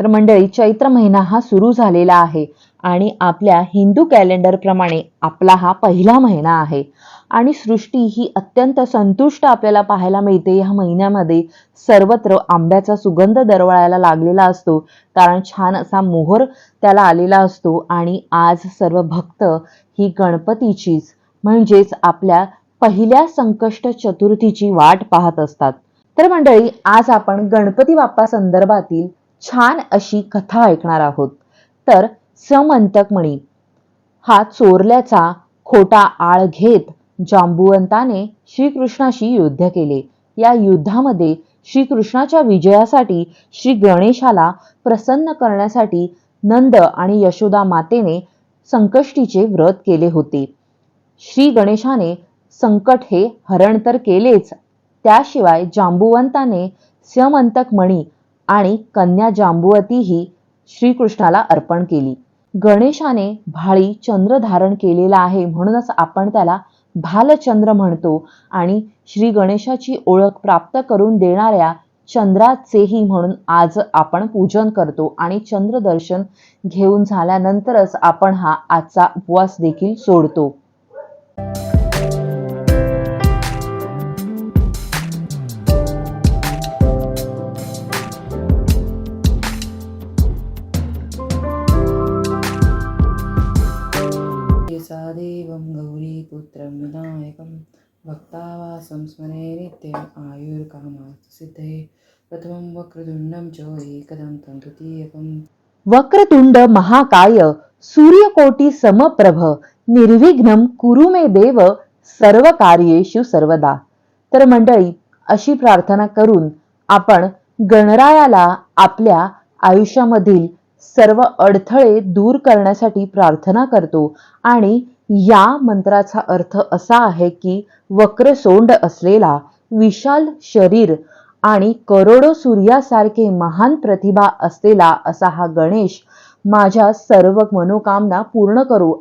तर मंडळी चैत्र महिना हा सुरू झालेला आहे आणि आपल्या हिंदू कॅलेंडर प्रमाणे आपला हा पहिला महिना आहे. आणि सृष्टी ही अत्यंत संतुष्ट आपल्याला पाहायला मिळते. या महिन्यामध्ये सर्वत्र आंब्याचा सुगंध दरवळायला लागलेला असतो. कारण छान असा मोहर त्याला आलेला असतो आणि आज सर्व भक्त ही गणपतीचीच म्हणजेच आपल्या पहिल्या संकष्ट चतुर्थीची वाट पाहत असतात. तर मंडळी आज आपण गणपती बाप्पा संदर्भातील छान अशी कथा ऐकणार आहोत. तर समंतकमणी हा चोरल्याचा खोटा आळ घेत जांबुवंताने श्रीकृष्णाशी युद्ध केले. या युद्धामध्ये श्रीकृष्णाच्या विजयासाठी श्री गणेशाला प्रसन्न करण्यासाठी नंद आणि यशोदा मातेने संकष्टीचे व्रत केले होते. श्री गणेशाने संकट हे हरण तर केलेच त्याशिवाय जांबुवंताने समंतक मणी आणि कन्या जांबुवती ही श्रीकृष्णाला अर्पण केली. गणेशाने भाळी चंद्र धारण केलेला आहे म्हणूनच आपण त्याला भालचंद्र म्हणतो आणि श्री गणेशाची ओळख प्राप्त करून देणाऱ्या चंद्राचेही म्हणून आज आपण पूजन करतो आणि चंद्रदर्शन घेऊन झाल्यानंतरच आपण हा आजचा उपवास देखील सोडतो. भक्तावासं स्मरे नित्यम् आयुर्कामार्थसिद्धये प्रथमं वक्रतुण्डं च एकदं तं द्वितीयकं वक्रतुंड महाकाय सूर्यकोटी समप्रभ निर्विघ्नम कुरु मे देव सर्व कार्येषु सर्वदा। तर मंडळी अशी प्रार्थना करून आपण गणरायाला आपल्या आयुष्यामधील सर्व अडथळे दूर करण्यासाठी प्रार्थना करतो आणि या मंत्राचा अर्थ असा आहे की वक्रसोंड असलेला विशाल शरीर आणि करोडो सूर्यासारखे महान प्रतिभा असलेला असा हा गणेश माझ्या सर्व मनोकामना पूर्ण करू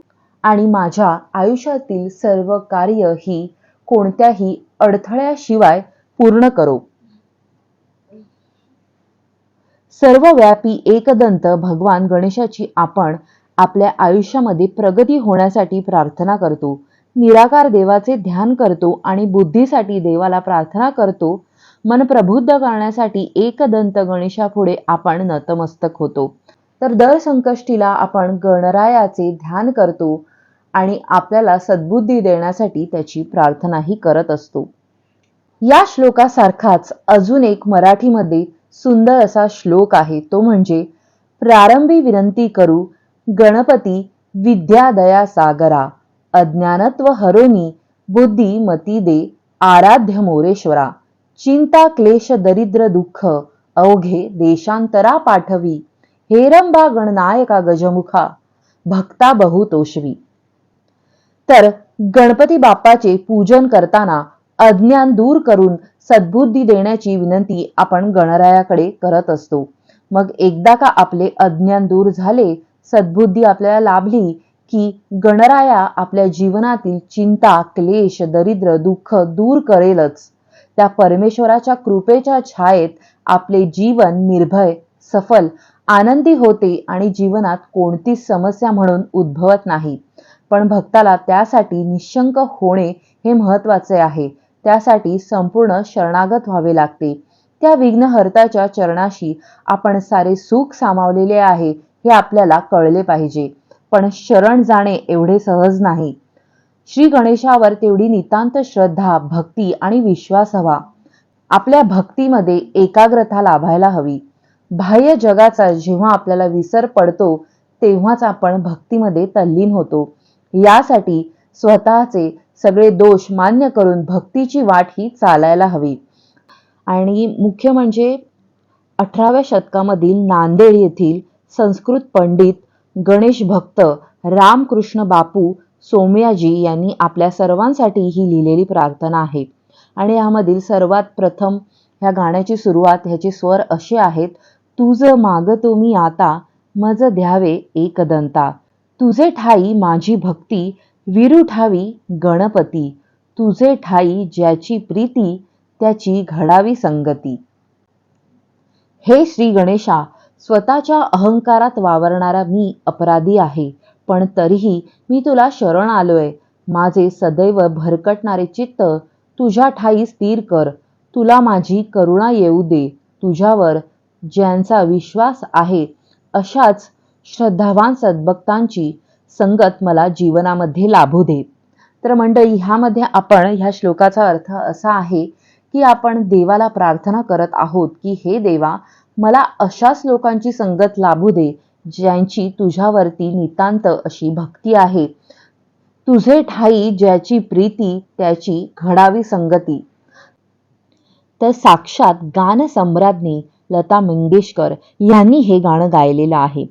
आणि माझ्या आयुष्यातील सर्व कार्य ही कोणत्याही अडथळ्याशिवाय पूर्ण करो. सर्वव्यापी एकदंत भगवान गणेशाची आपण आपल्या आयुष्यामध्ये प्रगती होण्यासाठी प्रार्थना करतो. निराकार देवाचे ध्यान करतो आणि बुद्धीसाठी देवाला प्रार्थना करतो. मन प्रबुद्ध करण्यासाठी एकदंत गणेशापुढे आपण नतमस्तक होतो. तर दर संकष्टीला आपण गणरायाचे ध्यान करतो आणि आपल्याला सद्बुद्धी देण्यासाठी त्याची प्रार्थनाही करत असतो. या श्लोकासारखाच अजून एक मराठीमध्ये सुंदर असा श्लोक आहे तो म्हणजे प्रारंभी विनंती करू गणपती विद्यादया सागरा अज्ञानत्व हरोनी बुद्धी मती दे आराध्य मोरेश्वरा चिंता क्लेश दरिद्र दुःख अवघे देशांतरा पाठवी हेरंबा गणनायका गजमुखा भक्ता बहुतोषवी तर गणपती बाप्पाचे पूजन करताना अज्ञान दूर करून सद्बुद्धी देण्याची विनंती आपण गणरायाकडे करत असतो. मग एकदा का आपले अज्ञान दूर झाले सद्बुद्धी आपल्याला लाभली की गणराया आपल्या जीवनातील चिंता क्लेश दरिद्र दुःख दूर करेलच. त्या परमेश्वराच्या कृपेच्या छायेत आपले जीवन निर्भय सफल आनंदी होते आणि जीवनात कोणतीच समस्या म्हणून उद्भवत नाही. पण भक्ताला त्यासाठी निशंक होणे हे महत्त्वाचे आहे. त्यासाठी संपूर्ण शरणागत व्हावे लागते. त्या विघ्नहर्ताच्या चरणाशी आपण सारे सुख सामावलेले आहे. हे आपल्याला कळले पाहिजे. पण शरण जाणे एवढे सहज नाही. श्री गणेशावर तेवढी नितांत श्रद्धा भक्ती आणि विश्वास हवा. आपल्या भक्तीमध्ये एकाग्रता लाभायला हवी. बाह्य जगाचा जेव्हा आपल्याला विसर पडतो तेव्हाच आपण भक्तीमध्ये तल्लीन होतो. यासाठी स्वतःचे सगळे दोष मान्य करून भक्तीची वाट ही चालायला हवी. आणि मुख्य म्हणजे अठराव्या शतकामधील नांदेड येथील संस्कृत पंडित गणेश भक्त रामकृष्ण बापू सोमयाजी यांनी आपल्या सर्वांसाठी ही लिहिलेली प्रार्थना आहे. आणि यामधील सर्वात प्रथम ह्या गाण्याची सुरुवात ह्याचे स्वर असे आहेत तुझ मागतो मी आता मज द्यावे एकदंता. तुझे ठाई माझी भक्ती विरू ठावी गणपती. तुझे ठाई ज्याची प्रीती त्याची घडावी संगती हे श्री गणेशा स्वतःच्या अहंकारात वावरणारा मी अपराधी आहे. पण तरीही मी तुला शरण आलोय. माझे सदैव भरकटणारे चित्त तुझ्या ठाई स्थिर कर. तुला माझी करुणा येऊ दे. तुझ्यावर ज्यांचा विश्वास आहे अशाच श्रद्धावान सद्भक्तांची संगत मला जीवनामध्ये लाभू दे. तर मंडळी ह्यामध्ये आपण ह्या श्लोकाचा अर्थ असा आहे की आपण देवाला प्रार्थना करत आहोत की हे देवा मला अशाच लोकांची संगत लाभू दे ज्यांची तुझ्यावरती नितांत अशी भक्ती आहे. तुझे ठाई ज्याची प्रीती त्याची घडावी संगती. तर साक्षात गान सम्राज्ञी लता मंगेशकर यांनी हे गाणं गायलेलं आहे.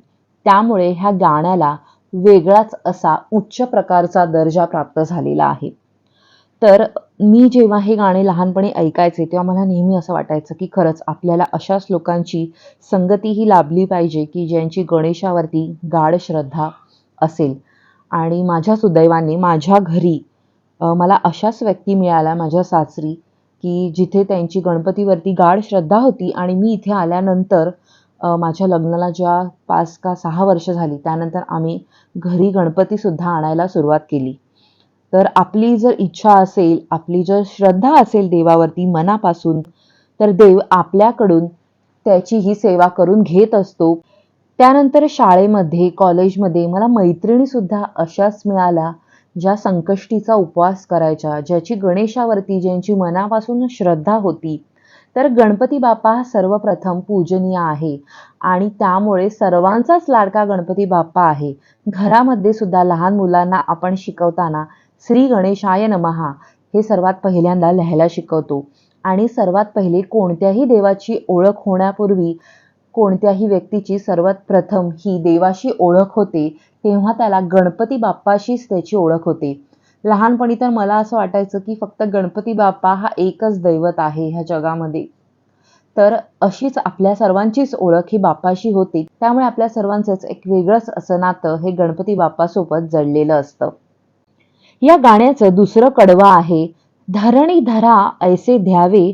त्यामुळे ह्या गाण्याला वेगळाच असा उच्च प्रकारचा दर्जा प्राप्त झालेला आहे. तर मी जेव्हा हे गाणे लहानपणी ऐकायचे तेव्हा मला नेहमी असं वाटायचं की खरंच आपल्याला अशाच लोकांची संगतीही लाभली पाहिजे की ज्यांची गणेशावरती गाढ श्रद्धा असेल. आणि माझ्या सुदैवाने माझ्या घरी मला अशाच व्यक्ती मिळाल्या माझ्या सासरी की जिथे त्यांची गणपतीवरती गाढ श्रद्धा होती आणि मी इथे आल्यानंतर माझ्या लग्नाला ज्या पाच का सहा वर्ष झाली त्यानंतर आम्ही घरी गणपतीसुद्धा आणायला सुरुवात केली. तर आपली जर इच्छा असेल आपली जर श्रद्धा असेल देवावरती मनापासून तर देव आपल्याकडून त्याची ही सेवा करून घेत असतो. त्यानंतर शाळेमध्ये कॉलेजमध्ये मला मैत्रिणीसुद्धा अशाच मिळाल्या ज्या संकष्टीचा उपवास करायच्या ज्याची गणेशावरती ज्यांची मनापासून श्रद्धा होती. तर गणपती बाप्पा हा सर्वप्रथम पूजनीय आहे आणि त्यामुळे सर्वांचाच लाडका गणपती बाप्पा आहे. घरामध्ये सुद्धा लहान मुलांना आपण शिकवताना श्री गणेशाय नमहा. हे सर्वात पहिल्यांदा लिहायला शिकवतो. आणि सर्वात पहिले कोणत्याही देवाची ओळख होण्यापूर्वी कोणत्याही व्यक्तीची सर्वात प्रथम ही देवाशी ओळख होते तेव्हा त्याला गणपती बाप्पाशीच त्याची ओळख होते. लहानपणी तर मला असं वाटायचं की फक्त गणपती बाप्पा हा एकच दैवत आहे ह्या जगामध्ये. तर अशीच आपल्या सर्वांचीच ओळख ही बाप्पाशी होते. त्यामुळे आपल्या सर्वांचंच एक वेगळंच असं नातं हे गणपती बाप्पासोबत जडलेलं असतं. या गाण्याचं दुसरं कडवं आहे धरणी धरा ऐसे ध्यावे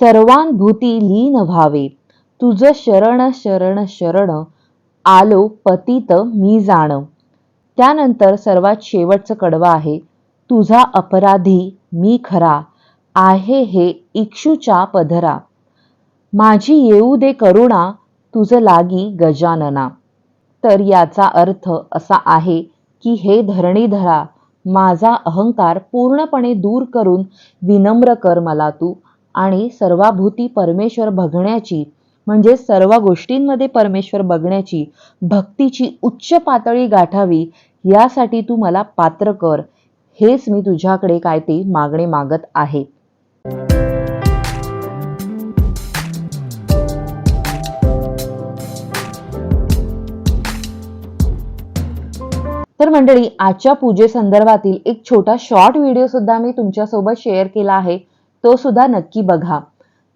सर्वांभूती लीन व्हावे. तुझ शरण शरण शरण आलो पतित मी जाण. त्यानंतर सर्वात शेवटचं कडवं आहे तुझा अपराधी मी खरा आहे हे इक्षुच्या पधरा. माझी येऊ दे करुणा तुझं लागी गजानना. तर याचा अर्थ असा आहे की हे धरणीधरा माझा अहंकार पूर्णपणे दूर करून विनम्र कर मला तू. आणि सर्वाभूती परमेश्वर बघण्याची म्हणजे सर्व गोष्टींमध्ये परमेश्वर बघण्याची भक्तीची उच्च पातळी गाठावी यासाठी तू मला पात्र कर. हेच मी तुझ्याकडे काय ते मागणे मागत आहे. तर मंडळी आजच्या पूजेसंदर्भातील एक छोटा शॉर्ट व्हिडिओ सुद्धा मी तुमच्यासोबत शेअर केला आहे. तो सुद्धा नक्की बघा.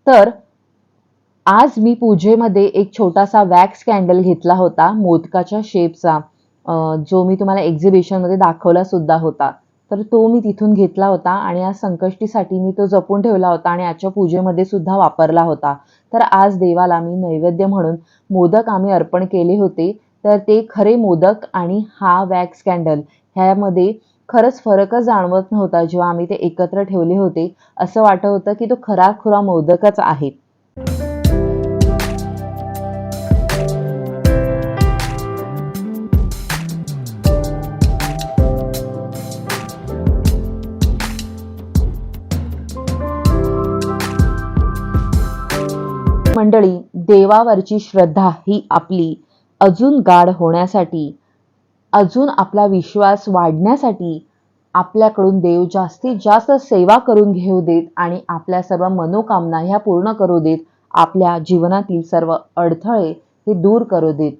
तर आज मी पूजेमध्ये एक छोटासा वॅक्स कॅन्डल घेतला होता मोदकाच्या शेपचा जो मी तुम्हाला एक्झिबिशनमध्ये दाखवला सुद्धा होता. तर तो मी तिथून घेतला होता आणि आज संकष्टीसाठी मी तो जपून ठेवला होता आणि आजच्या पूजेमध्ये सुद्धा वापरला होता. तर आज देवाला मी नैवेद्य म्हणून मोदक आम्ही अर्पण केले होते. तर ते खरे मोदक आणि हा वॅक्स कॅन्डल ह्यामध्ये खरंच फरकच जाणवत नव्हता जेव्हा आम्ही ते एकत्र ठेवले होते. असं वाटत होतं की तो खरा खुरा मोदकच आहे. मंडळी देवावरची श्रद्धा ही आपली अजून गाढ होण्यासाठी अजून आपला विश्वास वाढण्यासाठी आपल्याकडून देव जास्तीत जास्त सेवा करून घेऊ देत आणि आपल्या सर्व मनोकामना ह्या पूर्ण करू देत आपल्या जीवनातील सर्व अडथळे हे दूर करू देत.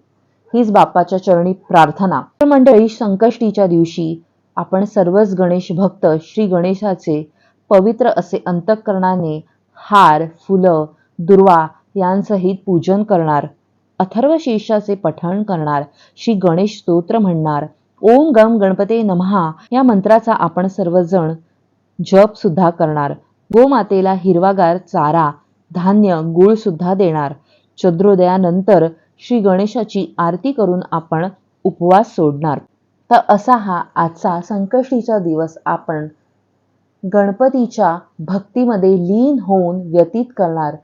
हीच बाप्पाच्या चरणी प्रार्थना. मंडळी संकष्टीच्या दिवशी आपण सर्वच गणेश भक्त श्री गणेशाचे पवित्र असे अंतःकरणाने हार फुलं दुर्वा यांसहित पूजन करणार. अथर्व शीर्षाचे पठण करणार. श्री गणेश स्तोत्र म्हणणार. ओम गम गणपते नमहा या मंत्राचा आपण सर्वजण जप सुद्धा करणार. गोमातेला हिरवागार चारा धान्य गुळ सुद्धा देणार. चंद्रोदयानंतर श्री गणेशाची आरती करून आपण उपवास सोडणार. तर असा हा आजचा संकष्टीचा दिवस आपण गणपतीच्या भक्तीमध्ये लीन होऊन व्यतीत करणार.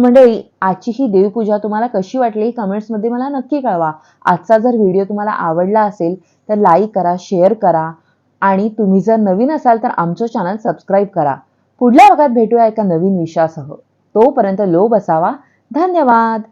मंडळी आजची ही देवपूजा तुम्हाला कशी वाटली कमेंट्समध्ये मला नक्की कळवा. आजचा जर व्हिडिओ तुम्हाला आवडला असेल तर लाईक करा शेअर करा आणि तुम्ही जर नवीन असाल तर आमचं चॅनल सबस्क्राईब करा. पुढल्या भागात भेटूया एका नवीन विषयासह. तोपर्यंत लोभ असावा. धन्यवाद!